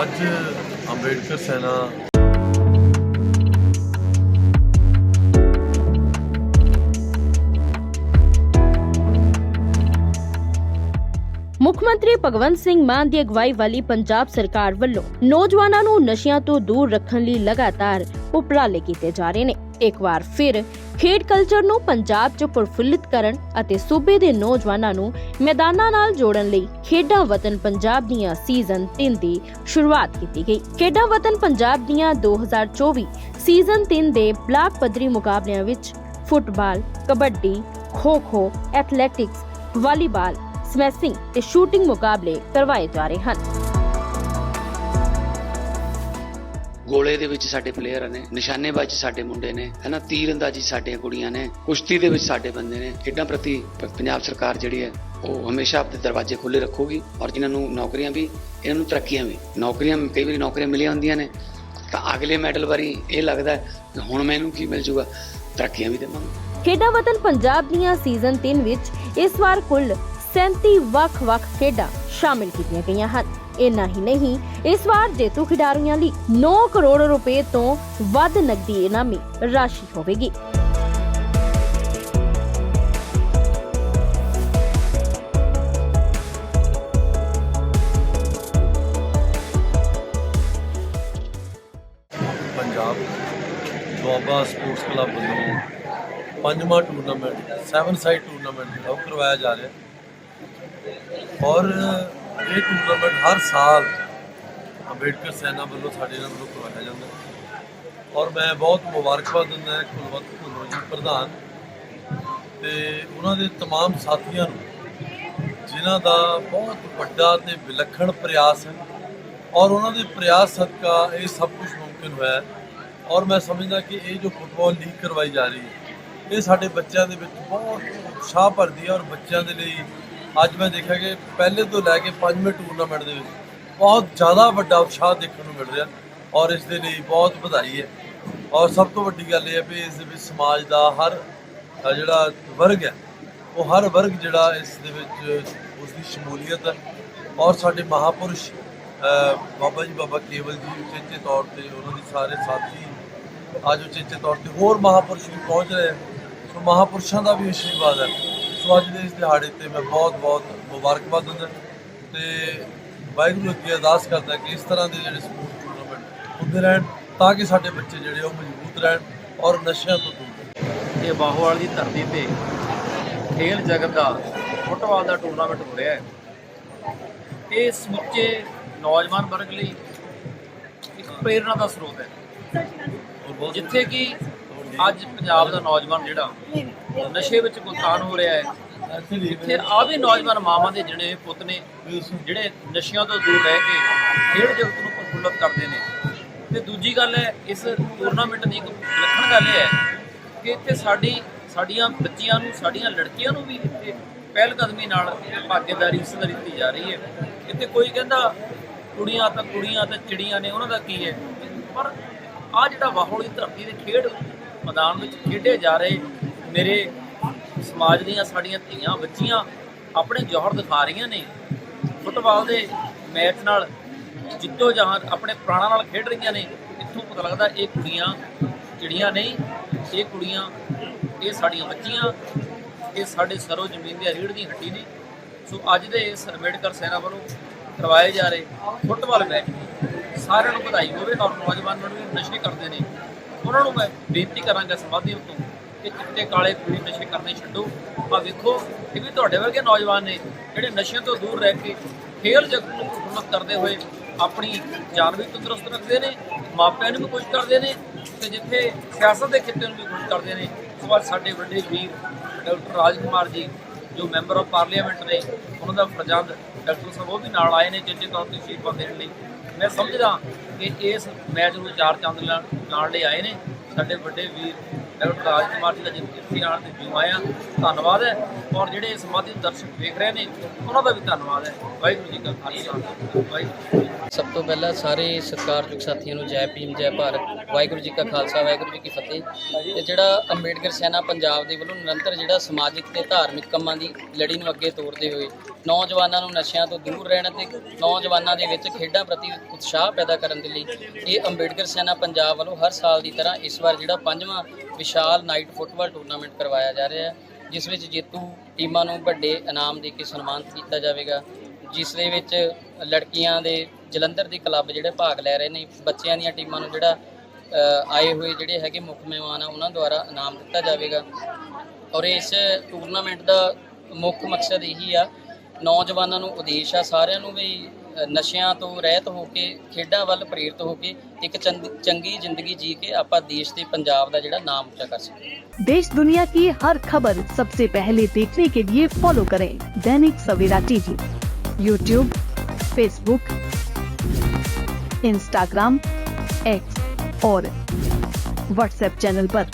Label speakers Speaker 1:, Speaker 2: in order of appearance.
Speaker 1: ਅੱਜ ਅੰਬੇਡਕਰ ਸੈਨਾ
Speaker 2: ਮੁੱਖ ਮੰਤਰੀ ਭਗਵੰਤ ਸਿੰਘ ਮਾਨ ਦੀ ਅਗਵਾਈ ਵਾਲੀ ਪੰਜਾਬ ਸਰਕਾਰ ਵੱਲੋਂ ਨੌਜਵਾਨਾਂ ਨੂੰ ਨਸ਼ਿਆਂ ਤੋਂ ਦੂਰ ਰੱਖਣ ਲਈ ਲਗਾਤਾਰ ਉਪਰਾਲੇ ਕੀਤੇ ਜਾ ਰਹੇ ਨੇ। ਇੱਕ ਵਾਰ ਫਿਰ ਖੇਡ ਕਲਚਰ ਨੂੰ ਪੰਜਾਬ 'ਚ ਪ੍ਰਫੁੱਲਿਤ ਕਰਨ ਅਤੇ ਸੂਬੇ ਦੇ ਨੌਜਵਾਨਾਂ ਨੂੰ ਮੈਦਾਨਾਂ ਨਾਲ ਜੋੜਨ ਲਈ ਖੇਡਾਂ ਵਤਨ ਪੰਜਾਬ ਦੀਆਂ ਸੀਜ਼ਨ 3 ਦੀ ਸ਼ੁਰੂਆਤ ਕੀਤੀ ਗਈ। ਖੇਡਾਂ ਵਤਨ ਪੰਜਾਬ ਦੀਆਂ 2024 ਸੀਜ਼ਨ 3 ਦੇ ਬਲਾਕ ਪੱਧਰੀ ਮੁਕਾਬਲਿਆਂ ਵਿੱਚ football, kabaddi kho-kho athletics volleyball smashing ਤੇ ਸ਼ੂਟਿੰਗ ਮੁਕਾਬਲੇ ਕਰਵਾਏ ਜਾ ਰਹੇ ਹਨ।
Speaker 3: ਗੋਲੇ ਦੇ ਵਿੱਚ ਸਾਡੇ ਪਲੇਅਰ ਨੇ, ਨਿਸ਼ਾਨੇਬਾਜ਼ੀ ਸਾਡੇ ਮੁੰਡੇ ਨੇ, ਹਨਾ ਤੀਰ ਅੰਦਾਜ਼ੀ ਸਾਡੀਆਂ ਕੁੜੀਆਂ ਨੇ, ਕੁਸ਼ਤੀ ਦੇ ਵਿੱਚ ਸਾਡੇ ਬੰਦੇ ਨੇ, ਖੇਡਾਂ ਪ੍ਰਤੀ ਪੰਜਾਬ ਸਰਕਾਰ ਜਿਹੜੀ ਹੈ, ਉਹ ਹਮੇਸ਼ਾ ਆਪਣੇ ਦਰਵਾਜ਼ੇ ਖੁੱਲੇ ਰੱਖੂਗੀ ਔਰ ਜਿਨ੍ਹਾਂ ਨੂੰ ਨੌਕਰੀਆਂ ਵੀ, ਇਹਨਾਂ ਨੂੰ ਤਰੱਕੀਆਂ ਵੀ, ਨੌਕਰੀਆਂ, ਕਈ ਵਾਰੀ ਨੌਕਰੀਆਂ ਮਿਲੀਆਂ ਹੁੰਦੀਆਂ ਨੇ, ਤਾਂ ਅਗਲੇ ਮੈਡਲ ਵਾਰੀ ਇਹ ਲੱਗਦਾ ਕਿ ਹੁਣ ਮੈਨੂੰ ਕੀ ਮਿਲ ਜੂਗਾ, ਤਰੱਕੀਆਂ ਵੀ ਦੇਵਾਂਗੇ।
Speaker 2: ਖੇਡਾਂ ਵਤਨ ਪੰਜਾਬ ਦੀਆਂ ਸੀਜ਼ਨ 3 ਵਿੱਚ ਇਸ ਵਾਰ ਕੁੱਲ 37 ਵੱਖ-ਵੱਖ ਖੇਡਾਂ ਸ਼ਾਮਿਲ ਕੀਤੀਆਂ ਗਈਆਂ ਹਨ। ਇੰਨਾ ਹੀ ਨਹੀਂ। ਇਸ ਵਾਰ ਜੇਤੂ ਖਿਡਾਰੀਆਂ ਲਈ 9 ਕਰੋੜ ਰੁਪਏ ਤੋਂ ਵੱਧ ਨਕਦੀ ਇਨਾਮੀ ਰਾਸ਼ੀ ਹੋਵੇਗੀ।
Speaker 1: ਪੰਜਾਬ ਦੁਆਬਾ ਸਪੋਰਟਸ ਕਲੱਬ ਵੱਲੋਂ ਪੰਜਵਾਂ ਟੂਰਨਾਮੈਂਟ, ਸੈਵਨ ਸਾਈਡ ਟੂਰਨਾਮੈਂਟ ਜਿਹੜਾ ਕਰਵਾਇਆ ਜਾ ਰਿਹਾ। ਔਰ ਇਹ ਟੂਰਨਾਮੈਂਟ ਹਰ ਸਾਲ ਅੰਬੇਡਕਰ ਸੈਨਾ ਵੱਲੋਂ ਸਾਡੇ ਨਾਲ ਵੱਲੋਂ ਕਰਵਾਇਆ ਜਾਂਦਾ ਹੈ। ਔਰ ਮੈਂ ਬਹੁਤ ਮੁਬਾਰਕਬਾਦ ਦਿੰਦਾ ਹਾਂ ਕੁਲਵੰਤ ਭੁੱਲਰ ਜੀ ਪ੍ਰਧਾਨ ਤੇ ਉਹਨਾਂ ਦੇ तमाम ਸਾਥੀਆਂ ਨੂੰ ਜਿਨ੍ਹਾਂ ਦਾ ਬਹੁਤ ਵੱਡਾ ਤੇ ਵਿਲੱਖਣ ਪ੍ਰਯਾਸ ਹੈ ਔਰ ਉਹਨਾਂ ਦੇ ਪ੍ਰਯਾਸ ਸਦਕਾ ਇਹ ਸਭ ਕੁਝ ਮੁਮਕਿਨ ਹੋਇਆ ਹੈ ਔਰ ਮੈਂ ਸਮਝਦਾ ਕਿ ਇਹ ਜੋ ਫੁੱਟਬਾਲ ਲੀਗ ਕਰਵਾਈ ਜਾ ਰਹੀ ਹੈ ਇਹ ਸਾਡੇ ਬੱਚਿਆਂ ਦੇ ਵਿੱਚ ਬਹੁਤ ਉਤਸ਼ਾਹ ਭਰਦੀ ਹੈ ਔਰ ਬੱਚਿਆਂ ਦੇ ਲਈ ਅੱਜ ਮੈਂ ਦੇਖਿਆ ਕਿ ਪਹਿਲੇ ਤੋਂ ਲੈ ਕੇ ਪੰਜਵੇਂ ਟੂਰਨਾਮੈਂਟ ਦੇ ਵਿੱਚ ਬਹੁਤ ਜ਼ਿਆਦਾ ਵੱਡਾ ਉਤਸ਼ਾਹ ਦੇਖਣ ਨੂੰ ਮਿਲ ਰਿਹਾ ਔਰ ਇਸ ਦੇ ਲਈ ਬਹੁਤ ਵਧਾਈ ਹੈ ਔਰ ਸਭ ਤੋਂ ਵੱਡੀ ਗੱਲ ਇਹ ਹੈ ਵੀ ਇਸ ਦੇ ਵਿੱਚ ਸਮਾਜ ਦਾ ਹਰ ਜਿਹੜਾ ਵਰਗ ਹੈ, ਉਹ ਹਰ ਵਰਗ ਜਿਹੜਾ ਇਸ ਦੇ ਵਿੱਚ ਉਸ ਦੀ ਸ਼ਮੂਲੀਅਤ ਹੈ ਔਰ ਸਾਡੇ ਮਹਾਪੁਰਸ਼ ਬਾਬਾ ਜੀ, ਬਾਬਾ ਕੇਵਲ ਜੀ ਉਚੇਚੇ ਤੌਰ ਤੇ ਉਹਨਾਂ ਦੇ ਸਾਰੇ ਸਾਥੀ ਅੱਜ ਉਚੇਚੇ ਤੌਰ ਤੇ ਹੋਰ ਮਹਾਪੁਰਸ਼ ਵੀ ਪਹੁੰਚ ਰਹੇ ਆ। ਸੋ ਮਹਾਪੁਰਸ਼ਾਂ ਦਾ ਵੀ ਆਸ਼ੀਰਵਾਦ ਹੈ। ਸੋ ਅੱਜ ਦੇ ਇਸ ਦਿਹਾੜੇ ਤੇ ਮੈਂ ਬਹੁਤ ਬਹੁਤ ਮੁਬਾਰਕਬਾਦ ਦਿੰਦਾ ਤੇ ਵਾਹਿਗੁਰੂ ਅੱਗੇ ਅਰਦਾਸ ਕਰਦਾ ਕਿ ਇਸ ਤਰ੍ਹਾਂ ਦੇ ਜਿਹੜੇ ਸਪੋਰਟ ਟੂਰਨਾਮੈਂਟ ਹੁੰਦੇ ਰਹਿਣ ਤਾਂ ਕਿ ਸਾਡੇ ਬੱਚੇ ਜਿਹੜੇ ਉਹ ਮਜ਼ਬੂਤ ਰਹਿਣ ਔਰ ਨਸ਼ਿਆਂ ਤੋਂ ਦੂਰ ਰਹਿਣ।
Speaker 4: ਇਹ ਬਾਹੋਵਾਲ ਦੀ ਧਰਤੀ ਤੇ ਖੇਲ ਜਗਤ ਦਾ ਫੁੱਟਬਾਲ ਦਾ ਟੂਰਨਾਮੈਂਟ ਹੋ ਰਿਹਾ ਹੈ। ਇਹ ਸਮੁੱਚੇ ਨੌਜਵਾਨ ਵਰਗ ਲਈ ਇੱਕ ਪ੍ਰੇਰਣਾ ਦਾ ਸਰੋਤ ਹੈ। ਜਿੱਥੇ ਕਿ ਅੱਜ ਪੰਜਾਬ ਦਾ ਨੌਜਵਾਨ ਜਿਹੜਾ, ਨਸ਼ੇ ਵਿੱਚ ਗੁਲਤਾਨ ਹੋ ਰਿਹਾ ਹੈ। ਇੱਥੇ ਆ ਵੀ ਨੌਜਵਾਨ ਮਾਵਾਂ ਦੇ ਜਿਹੜੇ ਪੁੱਤ ਨੇ, ਜਿਹੜੇ ਨਸ਼ਿਆਂ ਤੋਂ ਦੂਰ ਰਹਿ ਕੇ ਖੇਡ ਜਗਤ ਨੂੰ ਪ੍ਰਫੁੱਲਤ ਕਰਦੇ ਨੇ। ਤੇ ਦੂਜੀ ਗੱਲ ਹੈ, ਇਸ ਟੂਰਨਾਮੈਂਟ ਦੀ ਇੱਕ ਵਿਲੱਖਣ ਗੱਲ ਇਹ ਹੈ ਕਿ ਇੱਥੇ ਸਾਡੀ, ਸਾਡੀਆਂ ਬੱਚੀਆਂ ਨੂੰ, ਸਾਡੀਆਂ ਲੜਕੀਆਂ ਨੂੰ ਵੀ ਇੱਥੇ ਪਹਿਲ ਕਦਮੀ ਨਾਲ ਭਾਗੀਦਾਰੀ ਹਿੱਸੇਦਾਰੀ ਦਿੱਤੀ ਜਾ ਰਹੀ ਹੈ। ਇੱਥੇ ਕੋਈ ਕਹਿੰਦਾ ਕੁੜੀਆਂ ਤਾਂ ਕੁੜੀਆਂ ਤਾਂ ਚਿੜੀਆਂ ਨੇ, ਉਹਨਾਂ ਦਾ ਕੀ ਹੈ? ਪਰ ਆ ਜਿਹੜਾ ਵਾਹੋਲੀ ਧਰਤੀ ਦੇ ਖੇਡ ਮੈਦਾਨ ਵਿੱਚ ਖੇਡੇ ਜਾ ਰਹੇ ਮੇਰੇ ਸਮਾਜ ਦੀਆਂ ਸਾਡੀਆਂ ਧੀਆਂ ਬੱਚੀਆਂ ਆਪਣੇ ਜੋਹਰ ਦਿਖਾ ਰਹੀਆਂ ਨੇ। ਫੁੱਟਬਾਲ ਦੇ ਮੈਚ ਨਾਲ ਜਿੱਤੋ ਜਹਾਂ ਆਪਣੇ ਪ੍ਰਾਣਾਂ ਨਾਲ ਖੇਡ ਰਹੀਆਂ ਨੇ, ਇੱਥੋਂ ਪਤਾ ਲੱਗਦਾ ਇਹ ਕੁੜੀਆਂ ਜਿਹੜੀਆਂ ਨਹੀਂ, ਇਹ ਕੁੜੀਆਂ, ਇਹ ਸਾਡੀਆਂ ਬੱਚੀਆਂ, ਇਹ ਸਾਡੇ ਸਰੋ ਜ਼ਮੀਨ ਦੀ ਰੀੜ ਦੀ ਹੱਡੀ ਨੇ। ਸੋ ਅੱਜ ਦੇ ਇਸ ਅੰਬੇਡਕਰ ਸੈਨਾ ਵੱਲੋਂ ਕਰਵਾਏ ਜਾ ਰਹੇ ਫੁੱਟਬਾਲ ਮੈਚ। ਸਾਰਿਆਂ ਨੂੰ ਵਧਾਈ ਹੋਵੇ, ਔਰ ਨੌਜਵਾਨਾਂ ਨੂੰ ਵੀ ਨਸ਼ੇ ਕਰਦੇ ਨੇ। ਉਹਨਾਂ ਨੂੰ ਮੈਂ ਬੇਨਤੀ ਕਰਾਂਗਾ ਇਸ ਤੋਂ ਕਿ ਚਿੱਟੇ ਕਾਲੇ ਪੀਲੇ ਨਸ਼ੇ ਕਰਨੇ ਛੱਡੋ। ਆ ਵੇਖੋ ਇਹ ਵੀ ਤੁਹਾਡੇ ਵਰਗੇ ਨੌਜਵਾਨ ਨੇ ਜਿਹੜੇ ਨਸ਼ਿਆਂ ਤੋਂ ਦੂਰ ਰਹਿ ਕੇ ਖੇਲ ਜਗਤ ਨੂੰ ਉਨਤ ਕਰਦੇ ਹੋਏ ਆਪਣੀ ਜਾਨ ਵੀ ਤੰਦਰੁਸਤ ਰੱਖਦੇ ਨੇ, ਮਾਪਿਆਂ ਨੂੰ ਵੀ ਖੁਸ਼ ਕਰਦੇ ਨੇ ਤੇ ਜਿੱਥੇ ਸਿਆਸਤ ਦੇ ਖਿੱਤੇ ਨੂੰ ਵੀ ਖੁਸ਼ ਕਰਦੇ ਨੇ, ਉਸ ਵਾਰ ਸਾਡੇ ਵੱਡੇ ਵੀਰ ਡਾਕਟਰ ਰਾਜਕੁਮਾਰ ਜੀ, ਜੋ ਮੈਂਬਰ ਆਫ ਪਾਰਲੀਮੈਂਟ ਨੇ, ਉਹਨਾਂ ਦਾ ਪ੍ਰਜੰਦ ਡਾਕਟਰ ਸਾਹਿਬ ਉਹ ਵੀ ਨਾਲ ਆਏ ਨੇ ਚੇਚੇ ਤੌਰ ਤੇ ਅਸ਼ੀਰਵਾਦ ਦੇਣ ਲਈ। ਮੈਂ ਸਮਝਦਾ ਕਿ ਇਸ ਮੈਚ ਨੂੰ ਚਾਰ ਚੰਦ ਲਾ- ਲਾਉਣ ਲਈ ਆਏ ਨੇ। ਸਾਡੇ ਵੱਡੇ ਵੀਰ ਡਾਕਟਰ ਰਾਜ ਕੁਮਾਰ ਜੀ ਦਾ ਜਿੱਥੇ ਆਉਣ ਤੇ ਜੂ ਆਇਆ ਧੰਨਵਾਦ ਹੈ। ਔਰ ਜਿਹੜੇ ਸਮਾਧੀ ਦਰਸ਼ਕ ਵੇਖ ਰਹੇ ਨੇ, ਉਹਨਾਂ ਦਾ ਵੀ ਧੰਨਵਾਦ ਹੈ। ਵਾਹਿਗੁਰੂ ਜੀ ਕਾ ਖਾਲਸਾ। ਵਾਹਿਗੁਰੂ
Speaker 5: ਸਭ ਤੋਂ ਪਹਿਲਾਂ ਸਾਰੇ ਸਤਿਕਾਰਯੋਗ ਸਾਥੀਆਂ ਨੂੰ ਜੈ ਭੀਮ, ਜੈ ਭਾਰਤ। ਵਾਹਿਗੁਰੂ ਜੀ ਕਾ ਖਾਲਸਾ, ਵਾਹਿਗੁਰੂ ਜੀ ਕੀ ਫਤਿਹ। ਤੇ ਜਿਹੜਾ ਅੰਬੇਡਕਰ ਸੈਨਾ ਪੰਜਾਬ ਦੇ ਵੱਲੋਂ ਨਿਰੰਤਰ ਜਿਹੜਾ ਸਮਾਜਿਕ ਤੇ ਧਾਰਮਿਕ ਕੰਮਾਂ ਦੀ ਲੜੀ ਨੂੰ ਅੱਗੇ ਤੋਰਦੇ ਹੋਏ ਨੌਜਵਾਨਾਂ ਨੂੰ ਨਸ਼ਿਆਂ ਤੋਂ ਦੂਰ ਰਹਿਣ ਤੇ ਨੌਜਵਾਨਾਂ ਦੇ ਵਿੱਚ ਖੇਡਾਂ ਪ੍ਰਤੀ ਉਤਸ਼ਾਹ ਪੈਦਾ ਕਰਨ ਦੇ ਲਈ ਇਹ ਅੰਬੇਡਕਰ ਸੈਨਾ ਪੰਜਾਬ ਵੱਲੋਂ ਹਰ ਸਾਲ ਦੀ ਤਰ੍ਹਾਂ ਇਸ ਵਾਰ ਜਿਹੜਾ ਪੰਜਵਾਂ ਵਿਸ਼ਾਲ ਨਾਈਟ ਫੁੱਟਬਾਲ ਟੂਰਨਾਮੈਂਟ ਕਰਵਾਇਆ ਜਾ ਰਿਹਾ ਹੈ, ਜਿਸ ਵਿੱਚ ਜੇਤੂ ਟੀਮਾਂ ਨੂੰ ਵੱਡੇ ਇਨਾਮ ਦੇ ਕੇ ਸਨਮਾਨਿਤ ਕੀਤਾ ਜਾਵੇਗਾ, ਜਿਸ ਦੇ ਵਿੱਚ ਲੜਕੀਆਂ ਦੇ ਜਲੰਧਰ ਦੇ ਕਲੱਬ ਜਿਹੜੇ ਭਾਗ ਲੈ ਰਹੇ ਨੇ, ਬੱਚਿਆਂ ਦੀਆਂ ਟੀਮਾਂ ਨੂੰ ਜਿਹੜਾ ਆਏ ਹੋਏ ਜਿਹੜੇ ਹੈਗੇ ਮੁੱਖ ਮਹਿਮਾਨ ਆ, ਉਹਨਾਂ ਦੁਆਰਾ ਇਨਾਮ ਦਿੱਤਾ ਜਾਵੇਗਾ। ਔਰ ਇਸ ਟੂਰਨਾਮੈਂਟ ਦਾ ਮੁੱਖ ਮਕਸਦ ਇਹੀ ਆ, ਨੌਜਵਾਨਾਂ ਨੂੰ ਉਦੇਸ਼ ਆ, ਸਾਰਿਆਂ ਨੂੰ ਵੀ ਨਸ਼ਿਆਂ ਤੋਂ ਰਹਿਤ ਹੋ ਕੇ ਖੇਡਾਂ ਵੱਲ ਪ੍ਰੇਰਿਤ ਹੋ ਕੇ ਇੱਕ ਚੰਦ- ਚੰਗੀ ਜ਼ਿੰਦਗੀ ਜੀ ਕੇ ਆਪਾਂ ਦੇਸ਼ ਤੇ ਪੰਜਾਬ ਦਾ ਜਿਹੜਾ ਨਾਮ ਉੱਚਾ ਕਰ ਸਕੀਏ
Speaker 6: देश दुनिया की हर खबर सबसे पहले देखने के लिए फॉलो करें Dainik Savera TV YouTube Facebook Instagram X और व्हाट्सएप चैनल पर।